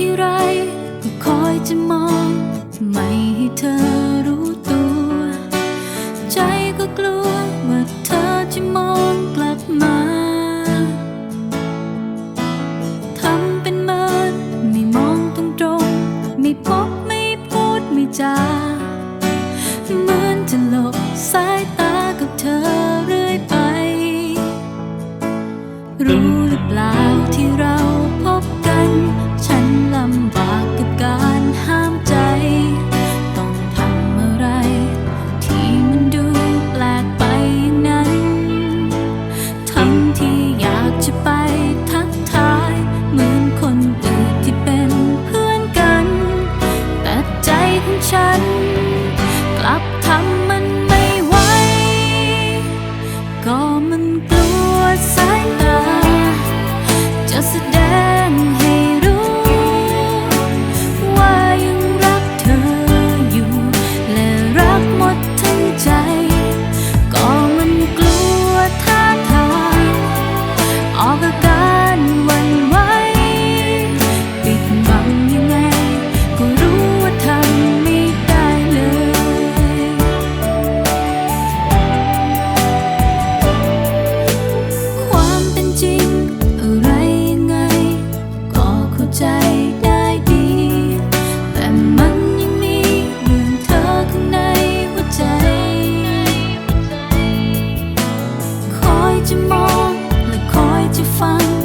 ที่ไรก็คอยจะมอง ไม่ให้เธอรู้ตัว ใจก็กลัวว่าเธอจะมองกลับมาทำเป็นเมินไม่มองตรงตรงไม่พบไม่พูดไม่จาเหมือนจะหลบสายตากับเธอเรื่อยไป รู้หรือเปล่า 我们。 จะมองและคอยจะฟัง